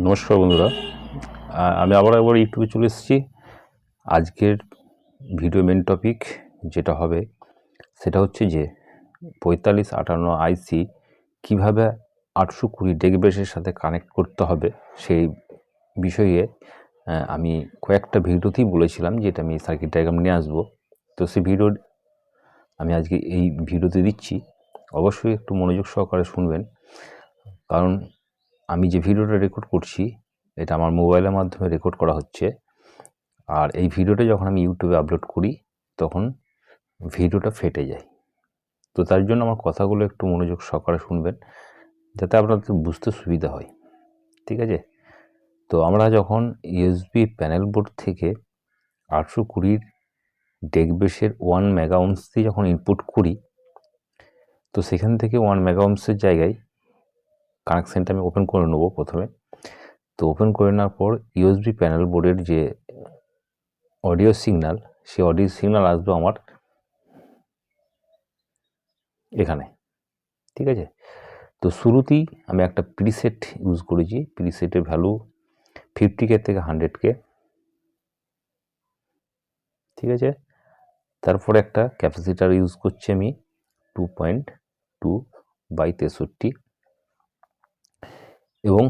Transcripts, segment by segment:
নমস্কার বন্ধুরা। আমি আবার একবার ইউটিউবে চলে এসেছি। আজকের ভিডিও মেন টপিক যেটা হবে, সেটা হচ্ছে যে পঁয়তাল্লিশ আটান্ন আইসি কীভাবে আটশো কুড়ি ডেকবেসের সাথে কানেক্ট করতে হবে সেই বিষয়ে আমি কয়েকটা ভিডিওতেই বলেছিলাম যে এটা আমি সার্কিট ডায়াগ্রাম নিয়ে আসব। তো সেই ভিডিও, আমি আজকে এই ভিডিওতে দিচ্ছি। অবশ্যই একটু মনোযোগ সহকারে শুনবেন। কারণ আমি যে ভিডিওটা রেকর্ড করছি, এটা আমার মোবাইলের মাধ্যমে রেকর্ড করা হচ্ছে। আর এই ভিডিওটা যখন আমি ইউটিউবে আপলোড করি, তখন ভিডিওটা ফেটে যায়। তো তার জন্য আমার কথাগুলো একটু মনোযোগ সহকারে শুনবেন, যাতে আপনাদের বুঝতে সুবিধা হয়। ঠিক আছে? তো আমরা যখন ইউএসবি প্যানেল বোর্ড থেকে আটশো কুড়ির ডেকবেসের ওয়ান মেগা দিয়ে যখন ইনপুট করি, তো সেখান থেকে ওয়ান মেগা জায়গায় কানেকশানটা আমি ওপেন করে নেব প্রথমে। তো ওপেন করে নেওয়ার পর ইউএসবি প্যানেল বোর্ডের যে অডিও সিগন্যাল সেই অডিও সিগন্যাল আসবে আমার এখানে। ঠিক আছে? তো শুরুতেই আমি একটা প্রিসেট ইউজ করেছি। প্রিসেটের ভ্যালু ফিফটি কে থেকে হান্ড্রেড কে ঠিক আছে? তারপরে একটা ক্যাপাসিটার ইউজ করছি আমি টু পয়েন্ট টু বাই তেষট্টি। এবং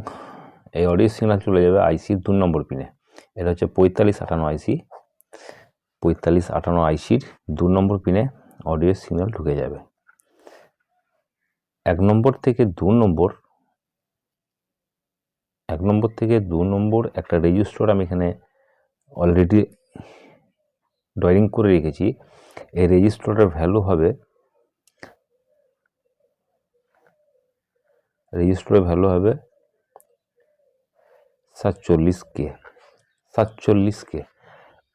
এই অডিও সিগনাল চলে যাবে আইসির দু নম্বর পিনে। এটা হচ্ছে পঁয়তাল্লিশ আটান্ন আইসি। পঁয়তাল্লিশ আটান্ন আইসির দু নম্বর পিনে অডিও সিগন্যাল ঢুকে যাবে। এক নম্বর থেকে দু নম্বর, এক নম্বর থেকে দু নম্বর একটা রেজিস্টার আমি এখানে অলরেডি ড্রয়িং করে রেখেছি। এই রেজিস্টারের ভ্যালু হবে, রেজিস্টারের ভ্যালু হবে সাতচল্লিশ কে সাতচল্লিশ কে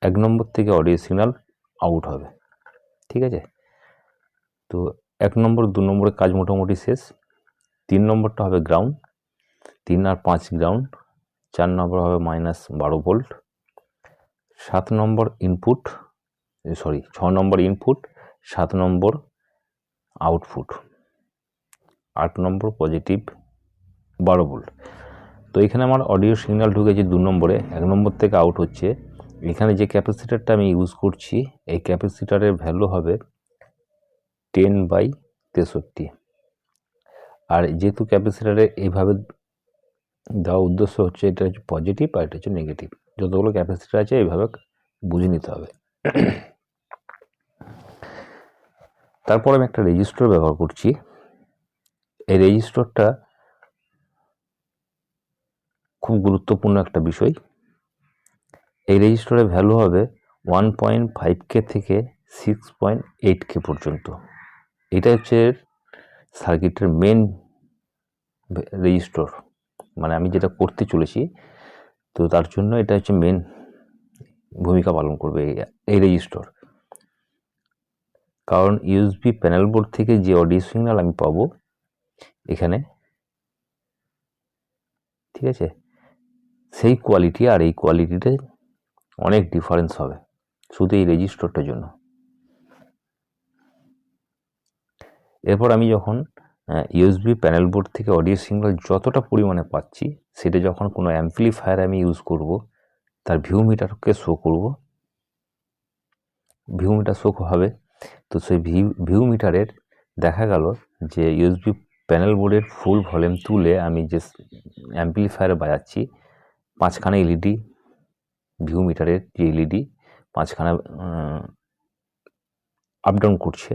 এক নম্বর থেকে অডিও সিগন্যাল আউট হবে, ঠিক আছে? তো এক নম্বর, দু নম্বরের কাজ মোটামুটি শেষ, তিন নম্বরটা হবে গ্রাউন্ড তিন আর পাঁচ গ্রাউন্ড চার নম্বর হবে মাইনাস বারো ভোল্ট সাত নম্বর ইনপুট সরি ছ নম্বর ইনপুট সাত নম্বর আউটপুট আট নম্বর পজিটিভ বারো ভোল্ট তো এখানে আমার অডিও সিগন্যাল ঢুকেছে দু নম্বরে, এক নম্বর থেকে আউট হচ্ছে। এখানে যে ক্যাপাসিটারটা আমি ইউজ করছি, এই ক্যাপাসিটারের ভ্যালু হবে টেন বাই তেষট্টি। আর যেহেতু ক্যাপাসিটারে এইভাবে দেওয়া উদ্দেশ্য হচ্ছে, এটা হচ্ছে পজিটিভ আর এটা হচ্ছে নেগেটিভ যতগুলো ক্যাপাসিটার আছে এইভাবে বুঝে নিতে হবে। তারপর আমি একটা রেজিস্টার ব্যবহার করছি। এই রেজিস্টারটা খুব গুরুত্বপূর্ণ একটা বিষয়। এই রেজিস্টারের ভ্যালু হবে ওয়ান পয়েন্ট ফাইভ কে থেকে সিক্স পয়েন্ট এইট কে পর্যন্ত। এটা হচ্ছে সার্কিটের মেন রেজিস্টার মানে আমি যেটা করতে চলেছি, তো তার জন্য এটা হচ্ছে মেন ভূমিকা পালন করবে এই- রেজিস্টার কারণ ইউএসবি প্যানেল বোর্ড থেকে যে অডিও সিগন্যাল আমি পাবো, এখানে, ঠিক আছে? সেই কোয়ালিটি আর এই কোয়ালিটিতে অনেক ডিফারেন্স হবে শুধু এই রেজিস্টারটার জন্য। এরপর আমি যখন ইউএসবি প্যানেল বোর্ড থেকে অডিও সিগন্যাল যতটা পরিমাণে পাচ্ছি, সেটা যখন কোনো অ্যাম্পলিফায়ার আমি ইউজ করব, তার ভিউ মিটারকে শো করব ভিউ মিটার শো হবে, তো সেই ভিউ ভিউ মিটারের দেখা গেল যে ইউএসবি প্যানেল বোর্ডের ফুল ভলিউম তুলে আমি যে অ্যাম্পলিফায়ারে বাজাচ্ছি পাঁচখানা এলইডি ভিউ মিটারের যে এলইডি, পাঁচখানা আপ ডাউন করছে।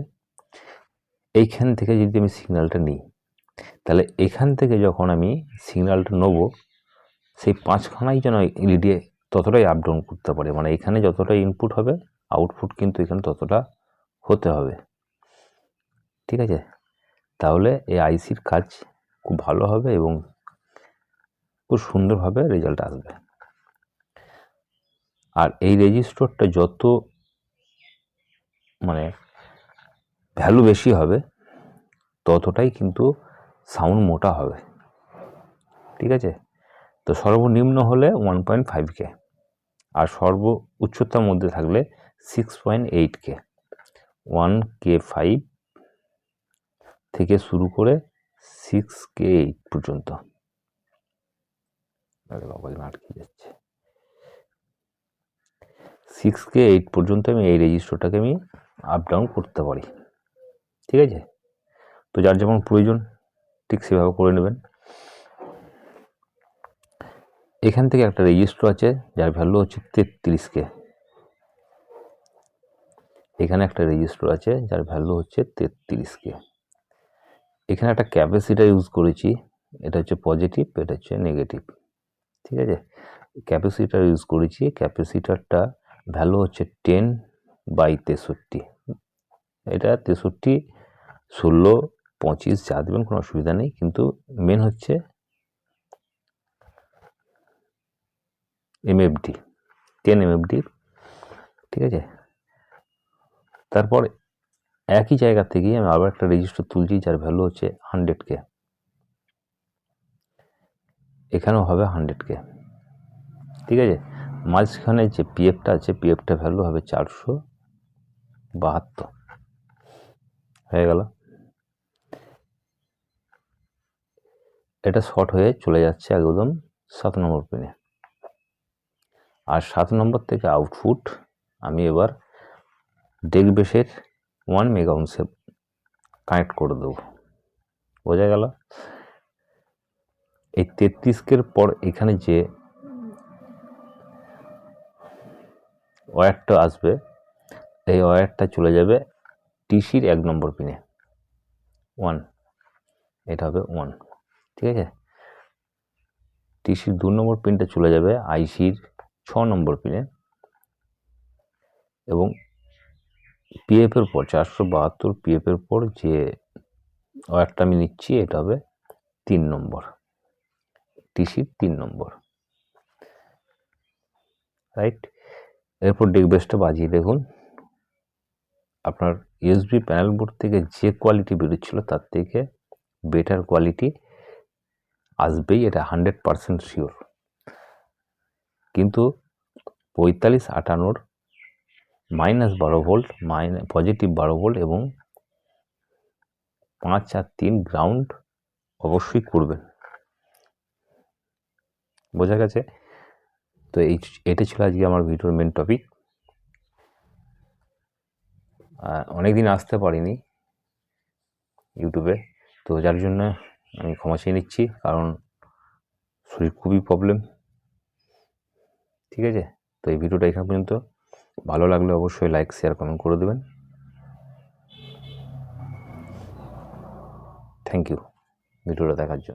এইখান থেকে যদি আমি সিগন্যালটা নিই, তাহলে এখান থেকে যখন আমি সিগন্যালটা নেব, সেই পাঁচখানাই যেন এলইডি ততটাই আপ ডাউন করতে পারে। মানে এখানে যতটা ইনপুট হবে আউটপুট কিন্তু এখানে ততটা হতে হবে। ঠিক আছে? তাহলে এই আইসির কাজ খুব ভালো হবে এবং খুব সুন্দরভাবে রেজাল্ট আসবে। আর এই রেজিস্টরটা যত মানে ভ্যালু বেশি হবে, ততটাই কিন্তু সাউন্ড মোটা হবে। ঠিক আছে? তো সর্বনিম্ন হলে ওয়ান পয়েন্ট ফাইভ কে আর সর্ব উচ্চতার মধ্যে থাকলে six point eight K one K five থেকে শুরু করে সিক্স কে এইট পর্যন্ত। বাবা এখানে আটকে যাচ্ছে। সিক্স কে এইট পর্যন্ত আমি এই রেজিস্টারটাকে আমি আপ ডাউন করতে পারি। ঠিক আছে? তো যার যেমন প্রয়োজন, ঠিক সেভাবে করে নেবেন। এখান থেকে একটা রেজিস্টার আছে, যার ভ্যালু হচ্ছে তেত্রিশকে এখানে একটা রেজিস্টার আছে, যার ভ্যালু হচ্ছে তেত্রিশকে এখানে একটা ক্যাপাসিটার ইউজ করেছি, এটা হচ্ছে পজিটিভ এটা হচ্ছে নেগেটিভ ঠিক আছে? ক্যাপাসিটার ইউজ করেছি। ক্যাপাসিটারটা ভ্যালু হচ্ছে টেন বাই তেষট্টি। এটা তেষট্টি, ষোলো, পঁচিশ, যা দেবেন কোনো অসুবিধা নেই। কিন্তু মেন হচ্ছে এমএফডি টেন এমএফডি ঠিক আছে? তারপর একই জায়গা থেকেই আমি আবার একটা রেজিস্টার তুলছি, যার ভ্যালু হচ্ছে হান্ড্রেড কে এখানেও হবে হান্ড্রেড কে ঠিক আছে? মাঝখানে যে পিএফটা আছে পিএফটা ভ্যালু হবে চারশো বাহাত্তর। হয়ে গেল। এটা শর্ট হয়ে চলে যাচ্ছে একদম সাত নম্বর পিনে আর সাত নম্বর থেকে আউটপুট আমি এবার ডেক বেসের ওয়ান মেগা ওমসে কানেক্ট করে দেবো। বোঝা গেল? এই তেত্রিশকের পর এখানে যে ওয়্যারটা আসবে, এই ওয়্যারটা চলে যাবে টিসির এক নম্বর পিনে। ওয়ান। এটা হবে ওয়ান। ঠিক আছে? টিসির দু নম্বর পিনটা চলে যাবে আইসির ছ নম্বর পিনে। এবং পিএফের পর, চারশো বাহাত্তর পিএফের পর যে ওয়্যারটা আমি নিচ্ছি, এটা হবে তিন নম্বর। টিসির তিন নম্বর। রাইট এরপর ডেকবেসটা বাজিয়ে দেখুন। আপনার ইউএসবি প্যানেল বোর্ড থেকে যে কোয়ালিটি বেরোচ্ছিল, তার থেকে বেটার কোয়ালিটি আসবেই, এটা হান্ড্রেড পারসেন্ট শিওর কিন্তু পঁয়তাল্লিশ আটানোর মাইনাস বারো ভোল্ট মাইনাস পজিটিভ বারো ভোল্ট এবং পাঁচ চার তিন গ্রাউন্ড অবশ্যই করবেন। বোঝা গেছে? তো এই এটা ছিল আজকে আমার ভিডিওর মেন টপিক অনেক দিন আসতে পারিনি ইউটিউবে, তো যার জন্য আমি ক্ষমা চেয়ে নিচ্ছি, কারণ শরীর খুবই প্রবলেম ঠিক আছে? তো এই ভিডিওটা এখান পর্যন্ত। ভালো লাগলে অবশ্যই লাইক শেয়ার কমেন্ট করে দেবেন। থ্যাংক ইউ ভিডিওটা দেখার জন্য।